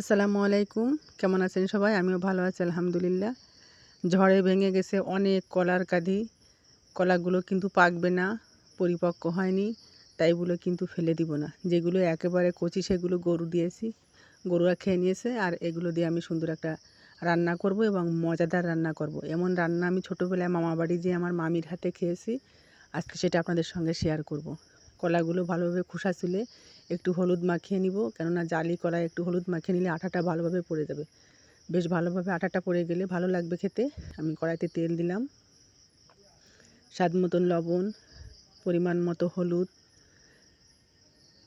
আসসালামু আলাইকুম। কেমন আছেন সবাই? আমিও ভালো আছি, আলহামদুলিল্লাহ। ঝড়ে ভেঙে গেছে অনেক কলার কাঁধি। কলাগুলো কিন্তু পাকবে না, পরিপক্ক হয়নি তাইগুলো কিন্তু ফেলে দিব না। যেগুলো একেবারে কচি, সেগুলো গরু দিয়েছি। গরুরা খেয়ে নিয়েছে আর এগুলো দিয়ে আমি সুন্দর একটা রান্না করব এবং মজাদার রান্না করব। এমন রান্না আমি ছোটোবেলায় মামা বাড়ি যেয়ে আমার মামির হাতে খেয়েছি। আজকে সেটা আপনাদের সঙ্গে শেয়ার করব। কলাগুলো ভালোভাবে খোসা চুলে একটু হলুদ মাখিয়ে নিব, কেননা জালি কলায় একটু হলুদ মাখিয়ে নিলে আটাটা ভালোভাবে পড়ে যাবে। বেশ ভালোভাবে আটাটা পড়ে গেলে ভালো লাগবে খেতে। আমি কড়াইতে তেল দিলাম। স্বাদ মতন লবণ, পরিমাণ মতো হলুদ,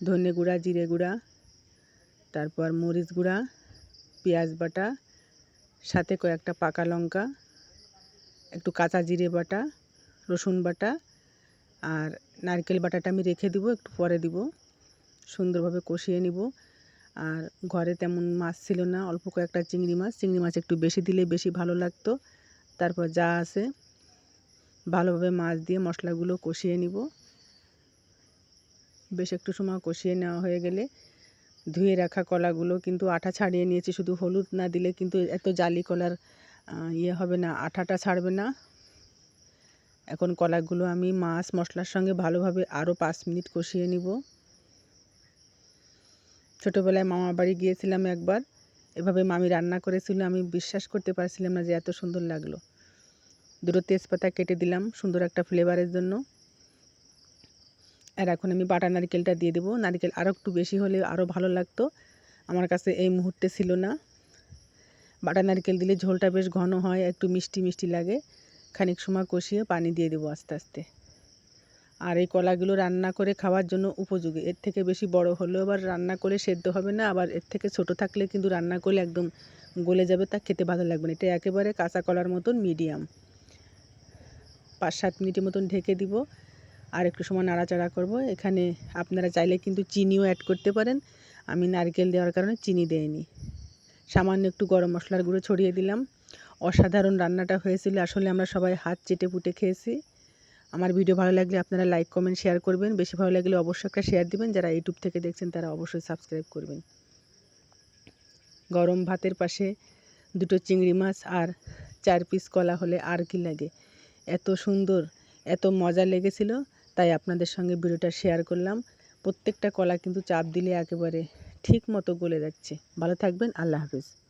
ধনে গুঁড়া, জিরে গুঁড়া, তারপর মরিচ গুঁড়া, পেঁয়াজ বাটা, সাথে কয়েকটা পাকা লঙ্কা, একটু কাঁচা জিরে বাটা, রসুন বাটা, আর নারকেল বাটাটা আমি রেখে দিব, একটু পরে দিব। সুন্দরভাবে কষিয়ে নিব। আর ঘরে তেমন মাছ ছিল না, অল্প কয়েকটা চিংড়ি মাছ। চিংড়ি মাছ একটু বেশি দিলে বেশি ভালো লাগতো। তারপর যা আছে, ভালোভাবে মাছ দিয়ে মশলাগুলো কষিয়ে নিব। বেশ একটু সময় কষিয়ে নেওয়া হয়ে গেলে ধুয়ে রাখা কলাগুলো কিন্তু আঠা ছাড়িয়ে নিয়েছি, শুধু হলুদ না দিলে কিন্তু এত জালি কলার ইয়ে হবে না, আঠাটা ছাড়বে না। এখন কলাগুলো আমি মাছ, মশলার সঙ্গে ভালোভাবে আরও পাঁচ মিনিট কষিয়ে নিব। ছোটোবেলায় মামার বাড়ি গিয়েছিলাম একবার। এভাবে মামি রান্না করেছিল, আমি বিশ্বাস করতে পারছিলাম না যে এত সুন্দর লাগল। দুটো তেজপাতা কেটে দিলাম, সুন্দর একটা ফ্লেভারের জন্য। আর এখন আমি বাটা নারকেলটা দিয়ে দেবো। নারকেল আরও একটু বেশি হলে আরও ভালো লাগতো। আমার কাছে এই মুহূর্তে ছিল না। বাটা নারকেল দিলে ঝোলটা বেশ ঘন হয়, একটু মিষ্টি মিষ্টি লাগে। খানিক সময় কষিয়ে পানি দিয়ে দেবো আস্তে আস্তে। আর এই কলাগুলো রান্না করে খাওয়ার জন্য উপযোগী। এর থেকে বেশি বড় হলেও আবার রান্না করে সেদ্ধ হবে না, আবার এর থেকে ছোট থাকলে কিন্তু রান্না করলে একদম গলে যাবে, তা খেতে ভালো লাগবে না। এটা একেবারে কাঁচা কলার মতন মিডিয়াম পাঁচ সাত মিনিটের মতন ঢেকে দিব। আর একটু সময় নাড়াচাড়া করব। এখানে আপনারা চাইলে কিন্তু চিনিও অ্যাড করতে পারেন। আমি নারকেল দেওয়ার কারণে চিনি দেয়নি সামান্য একটু গরম মশলার গুঁড়ো ছড়িয়ে দিলাম। অসাধারণ রান্নাটা হয়েছিল। আসলে আমরা সবাই হাত চেটে পুটে খেয়েছি। আমার ভিডিও ভালো লাগলে আপনারা লাইক, কমেন্ট, শেয়ার করবেন। বেশি ভালো লাগলে অবশ্যই একটা শেয়ার দিবেন। যারা ইউটিউব থেকে দেখছেন, তারা অবশ্যই সাবস্ক্রাইব করবেন। গরম ভাতের পাশে দুটো চিংড়ি মাছ আর চার পিস কলা হলে আর কি লাগে? এত সুন্দর, এত মজা লেগেছিল, তাই আপনাদের সঙ্গে ভিডিওটা শেয়ার করলাম। প্রত্যেকটা কলা কিন্তু চাপ দিলে একেবারে ঠিক মতো গলে যাচ্ছে। ভালো থাকবেন। আল্লাহ হাফিজ।